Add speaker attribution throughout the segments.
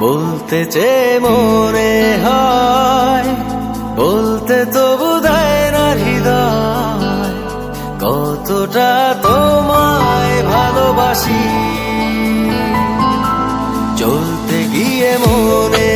Speaker 1: বলতে চে মোরে হয়, বলতে তো বোধায় না হৃদয়। কতটা তোমায় ভালোবাসি। চলতে গিয়ে মোরে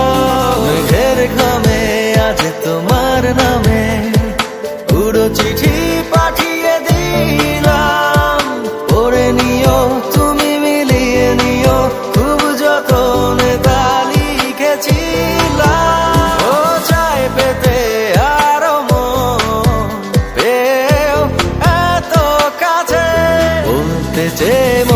Speaker 1: 这。